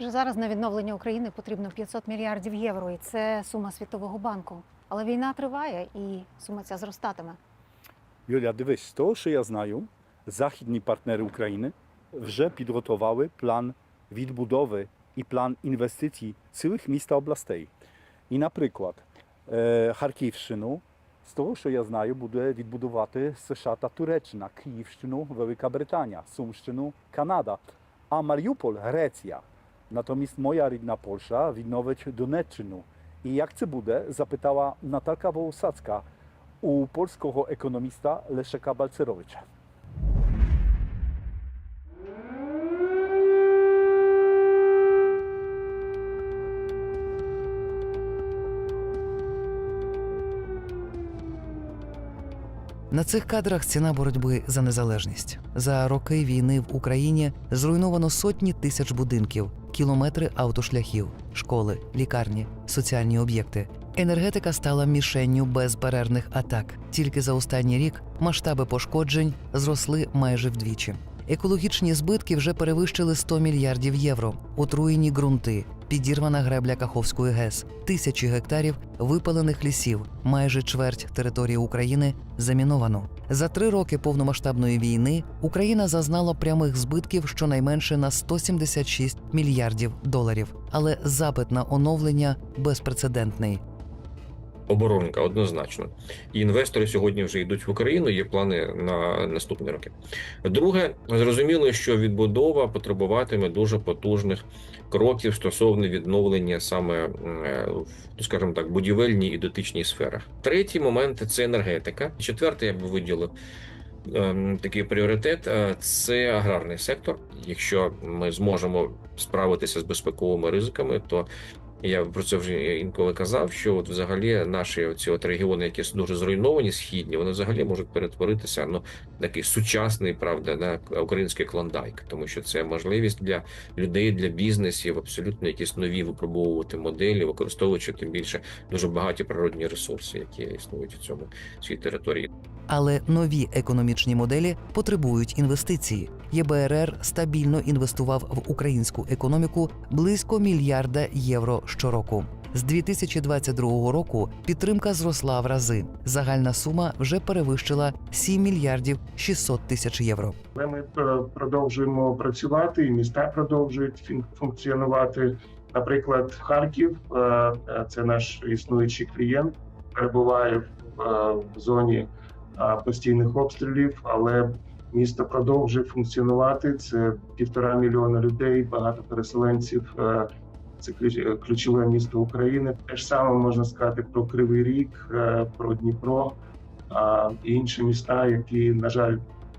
Вже зараз на відновлення України потрібно 500 мільярдів євро, і це сума Світового банку. Але війна триває і сума ця зростатиме. Юля, дивись, з того, що я знаю, західні партнери України вже підготували план відбудови і план інвестицій цілих міст та областей. І, наприклад, е, Харківщину, з того, що я знаю, буде відбудувати США та Туреччина, Київщину, Велика Британія, Сумщину, Канада, а Маріуполь Греція. Натомість моя рідна Польща відновить Донеччину. І як це буде, запитала Наталка Wołosacka, u polskiego ekonomista Leszeka Balcerowicza. На цих кадрах ціна боротьби за незалежність. За роки війни в Україні зруйновано сотні тисяч будинків, кілометри автошляхів, школи, лікарні, соціальні об'єкти. Енергетика стала мішенню безперервних атак. Тільки за останній рік масштаби пошкоджень зросли майже вдвічі. Екологічні збитки вже перевищили 100 мільярдів євро. Отруєні ґрунти, підірвана гребля Каховської ГЕС, тисячі гектарів випалених лісів, майже чверть території України заміновано. За три роки повномасштабної війни Україна зазнала прямих збитків щонайменше на 176 мільярдів доларів. Але запит на оновлення безпрецедентний. Оборонка однозначно. І інвестори сьогодні вже йдуть в Україну. Є плани на наступні роки. Друге, зрозуміло, що відбудова потребуватиме дуже потужних кроків стосовно відновлення саме, е, в, скажімо так, будівельній і дотичній сферах. Третій момент це енергетика. Четвертий я б виділив. ем, Такий пріоритет е, це аграрний сектор. Якщо ми зможемо справитися з безпековими ризиками, то я про це вже інколи казав, що от взагалі наші ці от регіони, які дуже зруйновані, східні, вони взагалі можуть перетворитися ну такий сучасний, правда, на український клондайк, тому що це можливість для людей, для бізнесів абсолютно якісь нові випробовувати моделі, використовуючи тим більше дуже багаті природні ресурси, які існують у цьому цій території. Але нові економічні моделі потребують інвестицій. ЄБРР стабільно інвестував в українську економіку близько мільярда євро щороку. З 2022 року підтримка зросла в рази. Загальна сума вже перевищила 7 мільярдів 600 тисяч євро. Ми е, продовжуємо працювати, і міста продовжують функціонувати. Наприклад, Харків е, е, це наш існуючий клієнт, перебуває в, зоні постійних обстрілів, але місто продовжує функціонувати. Це півтора мільйона людей, багато переселенців. е, Це ключ- ключове місто України. Те ж саме можна сказати про Кривий Ріг, е, про Дніпро і інші міста, які, на жаль,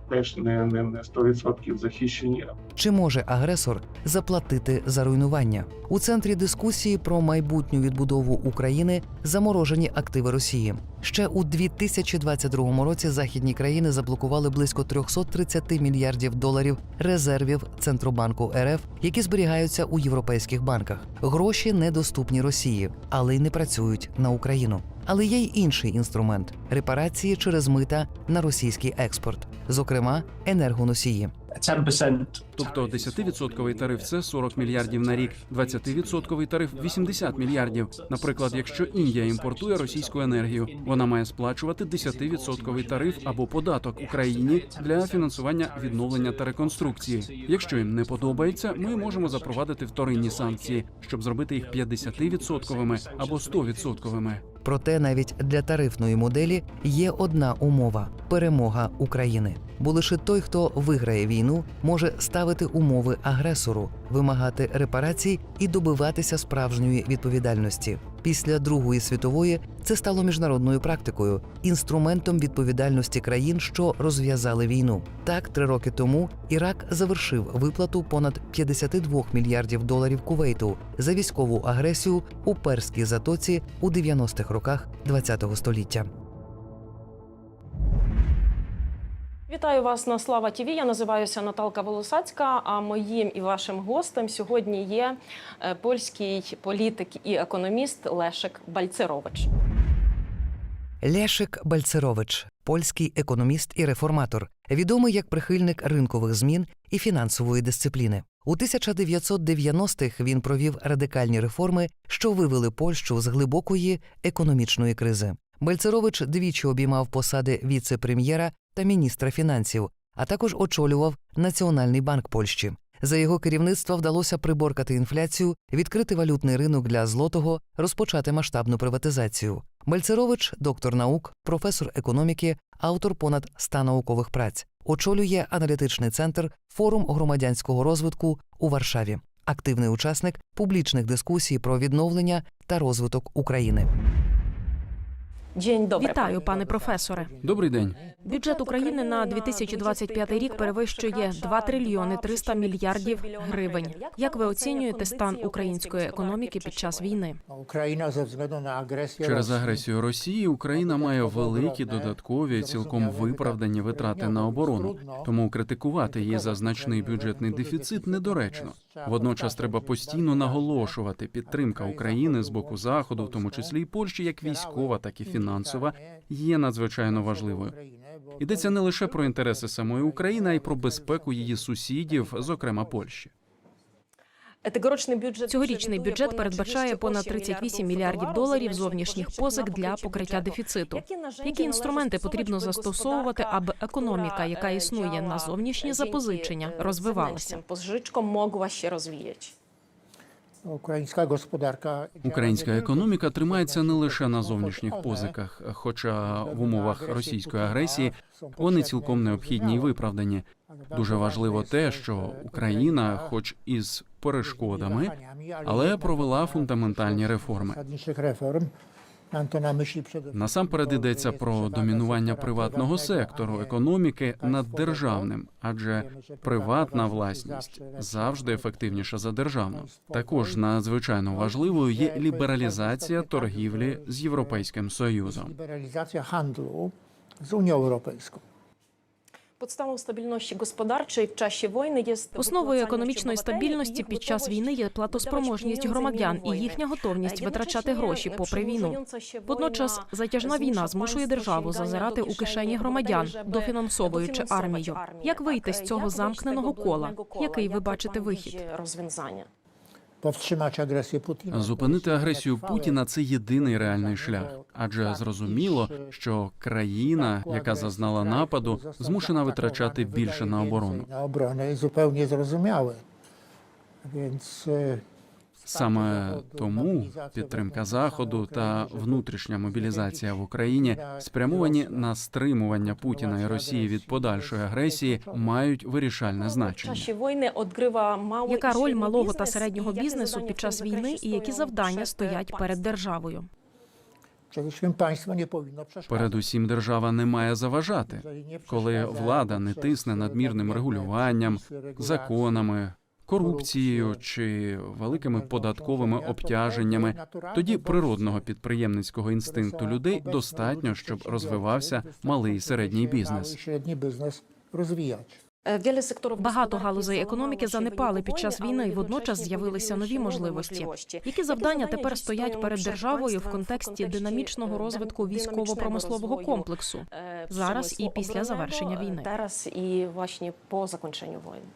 теж не, не, не 100% захищені. Чи може агресор заплатити за руйнування? У центрі дискусії про майбутню відбудову України заморожені активи Росії. Ще у 2022 році західні країни заблокували близько 330 мільярдів доларів резервів Центробанку РФ, які зберігаються у європейських банках. Гроші недоступні Росії, але й не працюють на Україну. Але є й інший інструмент репарації через мита на російський експорт, зокрема енергоносії. 10% Тобто 10% тариф це 40 мільярдів на рік, 20% тариф 80 мільярдів. Наприклад, якщо Індія імпортує російську енергію, вона має сплачувати 10% тариф або податок Україні для фінансування відновлення та реконструкції. Якщо їм не подобається, ми можемо запровадити вторинні санкції, щоб зробити їх 50% або 100%. Проте навіть для тарифної моделі є одна умова перемога України. Бо лише той, хто виграє війну, може ставити умови агресору, вимагати репарацій і добиватися справжньої відповідальності. Після Другої світової це стало міжнародною практикою, інструментом відповідальності країн, що розв'язали війну. Так, три роки тому Ірак завершив виплату понад 52 мільярдів доларів Кувейту за військову агресію у перській затоці у 90-х роках ХХ століття. Вітаю вас на Слава ТІВІ. Я називаюся Наталка Волосацька. А моїм і вашим гостем сьогодні є е, польський політик і економіст Лешек Бальцерович. Лешик Бальцерович, польський економіст і реформатор, відомий як прихильник ринкових змін і фінансової дисципліни. У 1990-х він провів радикальні реформи, що вивели Польщу з глибокої економічної кризи. Бальцерович двічі обіймав посади віце-прем'єра та міністра фінансів, а також очолював Національний банк Польщі. За його керівництва вдалося приборкати інфляцію, відкрити валютний ринок для злотого, розпочати масштабну приватизацію. Бальцерович, доктор наук, професор економіки, автор понад 100 наукових праць, очолює аналітичний центр Форум громадянського розвитку у Варшаві. Активний учасник публічних дискусій про відновлення та розвиток України. День добре. Вітаю, пане професоре. Добрий день. Бюджет України на 2025 рік перевищує 2 трильйони 300 мільярдів гривень. Як ви оцінюєте стан української економіки під час війни? Через агресію Росії Україна має великі додаткові, цілком виправдані витрати на оборону. Тому критикувати її за значний бюджетний дефіцит недоречно. Водночас треба постійно наголошувати підтримка України з боку заходу, в тому числі і Польщі, як військова, так і фінансова, є надзвичайно важливою. Йдеться не лише про інтереси самої України, а й про безпеку її сусідів, зокрема Польщі. Цьогорічний бюджет Цьогорічний бюджет передбачає понад 38 мільярдів доларів зовнішніх позик для покриття дефіциту. Які інструменти потрібно застосовувати, аби економіка, яка існує на зовнішні запозичення, розвивалася? Позичком могла ще розвіяти. Українська господарка Українська економіка тримається не лише на зовнішніх позиках, хоча в умовах російської агресії вони цілком необхідні і виправдані. Дуже важливо те, що Україна, хоч із перешкодами, але провела фундаментальні реформи. Насамперед йдеться про домінування приватного сектору економіки над державним, адже приватна власність завжди ефективніша за державну. Також надзвичайно важливою є лібералізація торгівлі з європейським союзом. Лібералізація з Europejską. Подставою стабільності господарчої в часі війни є Основою економічної стабільності під час війни є платоспроможність громадян і їхня готовність витрачати гроші попри війну. Водночас затяжна війна змушує державу зазирати у кишені громадян, дофінансовуючи армію. Як вийти з цього замкненого кола? Який ви бачите вихід? розв'язання? Powstrzymać agresję Putina. Зупинити агресію Путіна це єдиний реальний шлях, адже зрозуміло, що країна, яка зазнала нападу, змушена витрачати більше на оборону. На оборону і zupełnie зрозуміли. Więc Саме тому підтримка заходу та внутрішня мобілізація в Україні спрямовані на стримування Путіна і Росії від подальшої агресії мають вирішальне значення. Яка роль малого та середнього бізнесу під час війни і які завдання стоять перед державою? Передусім, держава не має заважати, коли влада не тисне надмірним регулюванням, законами, корупцією чи великими податковими обтяженнями. Тоді природного підприємницького інстинкту людей достатньо, щоб розвивався малий і середній Mały бізнес. średni biznes rozwijać. Wiele sektorów Багато галузей економіки занепали під час війни, і водночас з'явилися нові можливості. Які завдання тепер стоять перед державою в контексті динамічного розвитку військово-промислового комплексу? e, Зараз і після завершення війни. Teraz і właśnie по закінченню війни.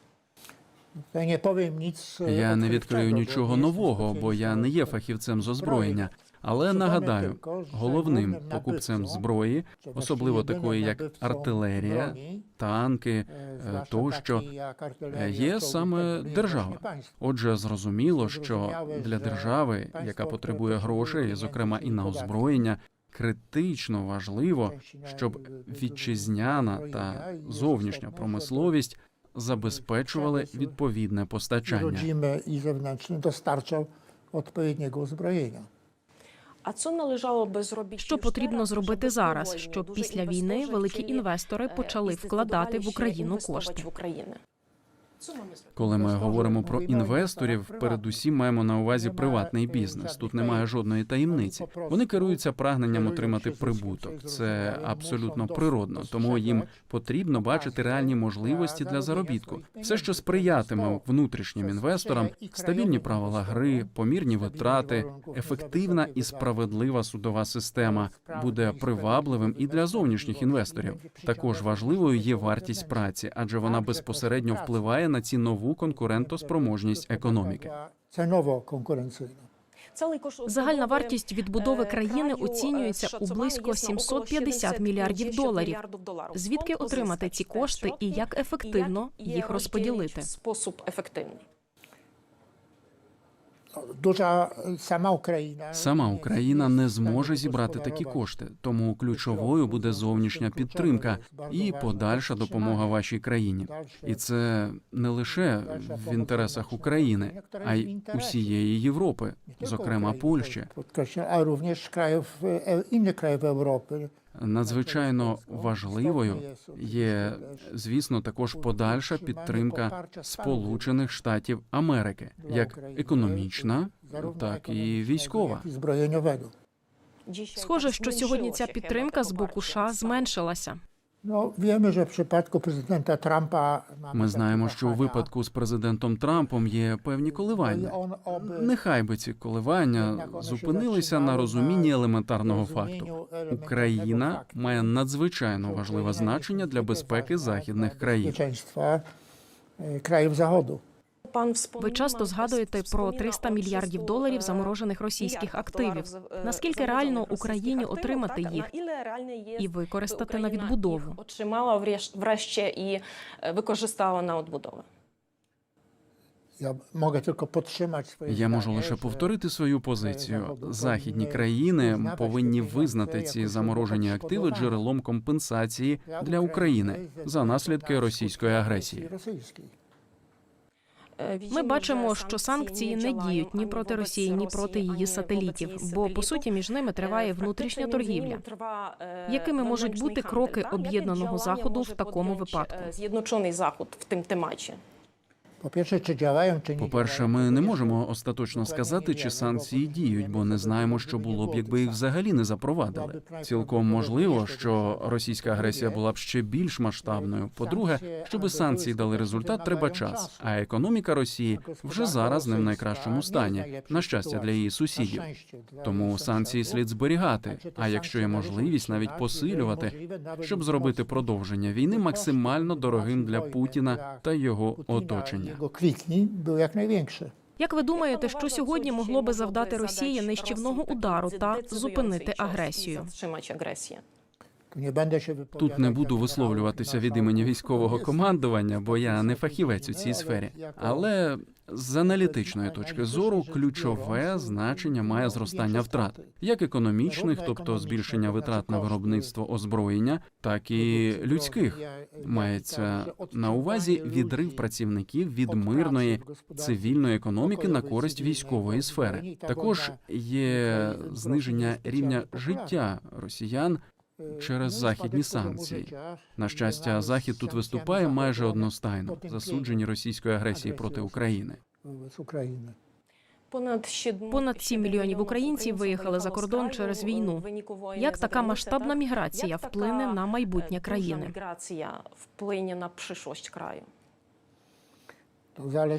Я не відкрию нічого нового, бо я не є фахівцем з озброєння. Але нагадаю, головним покупцем зброї, особливо такої як артилерія, танки, е, тощо, є саме держава. Отже, зрозуміло, що для держави, яка потребує грошей, зокрема і на озброєння, критично важливо, щоб вітчизняна та зовнішня промисловість забезпечували відповідне постачання. rodzimy i zewnętrzny dostarczał odpowiedniego uzbrojenia. А це належало би зробити Що потрібно зробити зараз, щоб після війни великі інвестори е, почали вкладати в Україну кошти? в Україну. Коли ми говоримо про інвесторів, передусім маємо на увазі приватний бізнес. Тут немає жодної таємниці. Вони керуються прагненням отримати прибуток. Це абсолютно природно, тому їм потрібно бачити реальні можливості для заробітку. Все, що сприятиме внутрішнім інвесторам, стабільні правила гри, помірні витрати, ефективна і справедлива судова система буде привабливим і для зовнішніх інвесторів. Також важливою є вартість праці, адже вона безпосередньо впливає ці нову конкурентоспроможність економіки. Це ново конкуренційно. Загальна вартість відбудови країни оцінюється у близько 750 мільярдів доларів. Звідки отримати ці кошти і як ефективно їх розподілити? Спосіб ефективний. Дуже сама Україна. Сама Україна не зможе зібрати такі кошти, тому ключовою буде зовнішня підтримка і подальша допомога вашій країні. І це не лише в інтересах України, а й усієї Європи, зокрема Польщі. Podkreślam, a również krajów, Надзвичайно важливою є, звісно, також подальша підтримка Сполучених Штатів Америки, як економічна, так і військова. Схоже, що сьогодні ця підтримка з боку США зменшилася. Prezydenta Ми знаємо, що у випадку з президентом Трампом є певні коливання. Нехай би ці коливання зупинилися на розумінні елементарного факту. Україна має надзвичайно важливе значення для безпеки західних країн. країв krajów Zachodu. Пан Ви часто згадуєте про 300 мільярдів доларів заморожених російських активів. Наскільки реально Україні отримати їх і використати на відбудову? Отримала врешті і е, використала на відбудову. Tylko podtrzymać Я можу лише повторити свою позицію. Західні країни повинні визнати ці заморожені активи джерелом компенсації для України за наслідки російської агресії. Е, Ми бачимо, що санкції не діють ні проти Росії, ні проти її сателітів, бо по суті між ними триває внутрішня торгівля. Якими можуть бути кроки об'єднаного заходу в такому випадку? З'єдночений заход в тим темачі. Nie По-перше, ми не можемо остаточно сказати, чи санкції діють, бо не знаємо, що було б, якби їх взагалі не запровадили. Цілком можливо, що російська агресія була б ще більш масштабною. По-друге, щоби санкції дали результат, треба час. А економіка Росії вже зараз не в найкращому стані, на щастя для її сусідів. Тому санкції слід зберігати. А якщо є можливість, навіть посилювати, щоб зробити продовження війни максимально дорогим для Путіна та його оточення. Jego квітні był як największy. Як ви думаєте, що сьогодні могло би завдати Росії нищівного удару та зупинити агресію? Тут не буду висловлюватися від імені військового командування, бо я не фахівець у цій сфері. Але з аналітичної точки зору ключове значення має зростання втрат, як економічних, тобто збільшення витрат на виробництво озброєння, так і людських. Мається на увазі відрив працівників від мирної цивільної економіки на користь військової сфери. Також є зниження рівня життя росіян через західні санкції. На щастя, захід тут виступає майже одностайно засуджені російської агресії проти України. Понад ще Понад 7 мільйонів українців виїхали за кордон через війну. Як така масштабна міграція вплине на майбутнє країни? Міграція вплине на краю.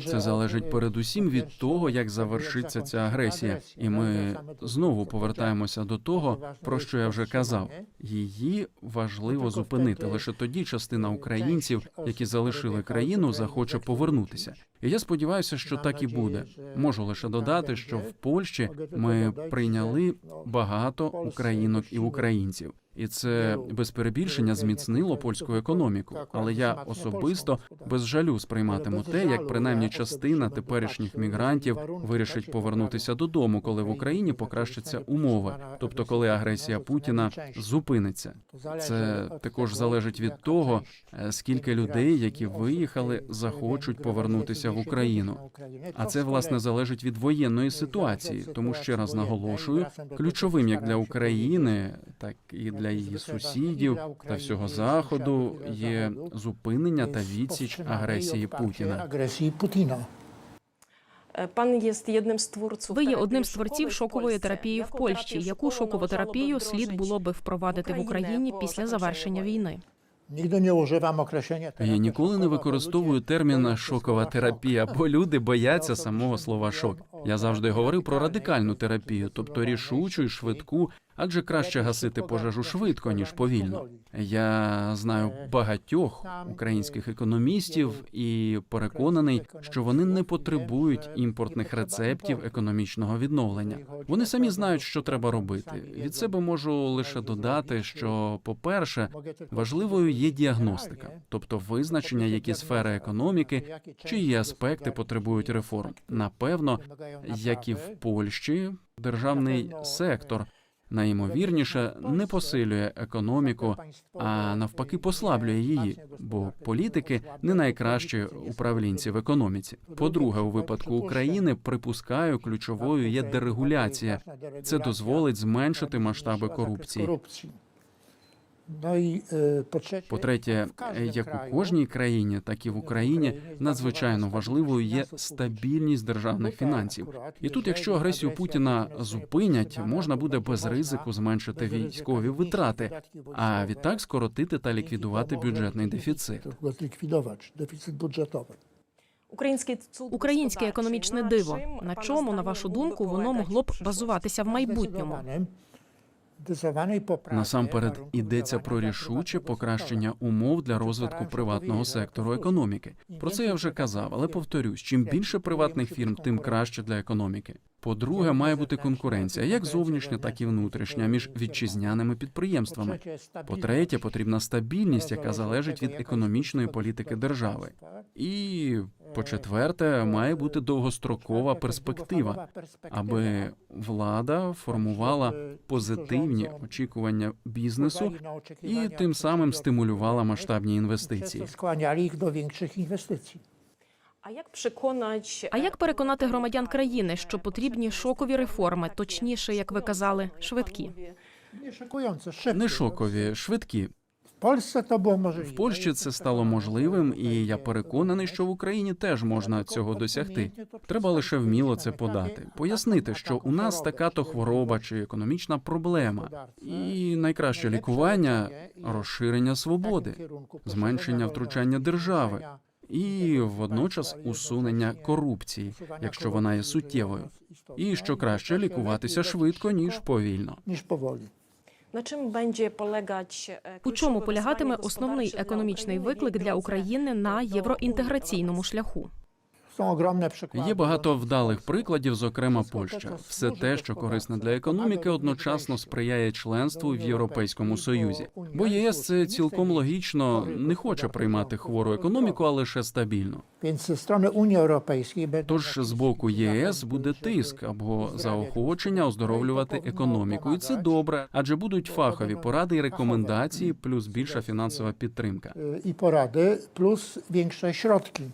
Це залежить передусім від того, як завершиться ця агресія, і ми знову повертаємося до того, про що я вже казав. Її важливо зупинити. Лише тоді частина українців, які залишили країну, захоче повернутися. І я сподіваюся, що так і буде. Можу лише додати, що в Польщі ми прийняли багато українок і українців. І це без перебільшення зміцнило польську економіку. Але я особисто без жалю сприйматиму те, як принаймні частина теперішніх мігрантів вирішить повернутися додому, коли в Україні покращаться умови, тобто коли агресія Путіна зупиниться. Це також залежить від того, е, скільки людей, які виїхали, захочуть повернутися в Україну. А це власне залежить від воєнної ситуації. Тому ще раз наголошую, ключовим як для України, так і для її сусідів та всього заходу є зупинення та відсіч агресії Путіна. Е, Пан є єдним з творців. Ви є одним з творців шокової терапії в Польщі. Яку шокову терапію слід було би впровадити в Україні після завершення війни? Я ніколи не використовую термін шокова терапія, бо люди бояться самого слова шок. Я завжди говорив про радикальну терапію, тобто рішучу і швидку, адже краще гасити пожежу швидко ніж повільно. Я знаю багатьох українських економістів і переконаний, що вони не потребують імпортних рецептів економічного відновлення. Вони самі знають, що треба робити. Від себе можу лише додати, що, по-перше, важливою є діагностика, тобто визначення, які сфери економіки, чиї аспекти потребують реформ. Напевно, як і в Польщі, державний сектор найімовірніше не посилює економіку, а навпаки послаблює її, бо політики не найкращі управлінці в економіці. По-друге, у випадку України припускаю, ключовою є дерегуляція. Це дозволить зменшити масштаби корупції. По-третє, як у кожній країні, так і в Україні надзвичайно важливою є стабільність державних фінансів. І тут, якщо агресію Путіна зупинять, можна буде без ризику зменшити військові витрати, а відтак скоротити та ліквідувати бюджетний дефіцит. Український Українське економічне диво. На чому, на вашу думку, воно могло б базуватися в майбутньому? Насамперед йдеться про рішуче покращення умов для розвитку приватного сектору економіки. Про це я вже казав, але повторюсь: чим більше приватних фірм, тим краще для економіки. По-друге, має бути конкуренція, як зовнішня, так і внутрішня, між вітчизняними підприємствами. По-третє, потрібна стабільність, яка залежить від економічної політики держави. І по-четверте, має бути довгострокова перспектива, аби влада формувала позитивні очікування бізнесу і тим самим стимулювала масштабні інвестиції. А як переконати... А як переконати громадян країни, що потрібні шокові реформи, точніше, як ви казали, швидкі? Nie szokujące, szybkie. Не шокові, швидкі. W Polsce to było możliwe. В Польщі це стало можливим, і я переконаний, що в Україні теж можна цього досягти. Треба лише вміло це подати, пояснити, що у нас така то хвороба чи економічна проблема, і найкраще лікування розширення свободи, зменшення втручання держави і водночас усунення корупції, якщо вона є суттєвою, і що краще лікуватися швидко ніж повільно. Ніж поволі. На чим бенджі полегать... У чому полягатиме основний економічний виклик для України на євроінтеграційному шляху? Є багато вдалих прикладів, зокрема Польща. Все те, що корисне для економіки, одночасно сприяє членству в Європейському Союзі. Бо ЄС це цілком логічно не хоче приймати хвору економіку, а лише стабільну. Тож з боку ЄС буде тиск або заохочення оздоровлювати економіку, і це добре, адже будуть фахові поради і рекомендації, плюс більша фінансова підтримка. y, i porady, plus większe środki.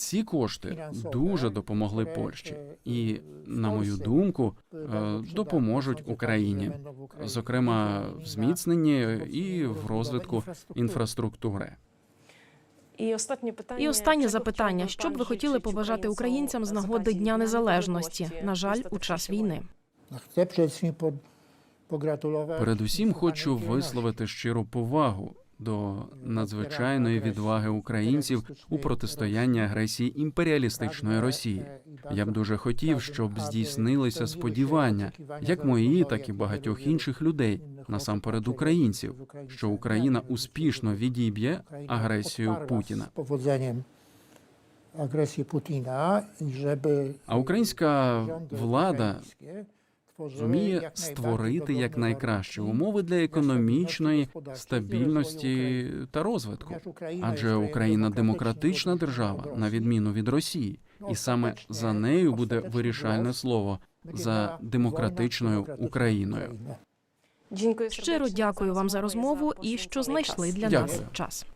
Ці кошти дуже допомогли Польщі, і на мою думку, е, допоможуть Україні, зокрема в зміцненні і в розвитку інфраструктури. І останнє питання. І останнє запитання: що б ви хотіли побажати українцям з нагоди Дня Незалежності, на жаль, у час війни? Передусім хочу висловити щиру повагу до надзвичайної відваги українців у протистоянні агресії імперіалістичної Росії. Я б дуже хотів, щоб здійснилися сподівання, як мої, так і багатьох інших людей, насамперед українців, що Україна успішно відіб'є агресію Путіна. Putina i А українська влада зуміє створити якнайкращі умови для економічної стабільності та розвитку. Адже Україна демократична держава, на відміну від Росії, і саме за нею буде вирішальне слово за демократичною Україною. Щиро дякую вам за розмову і що знайшли для нас час.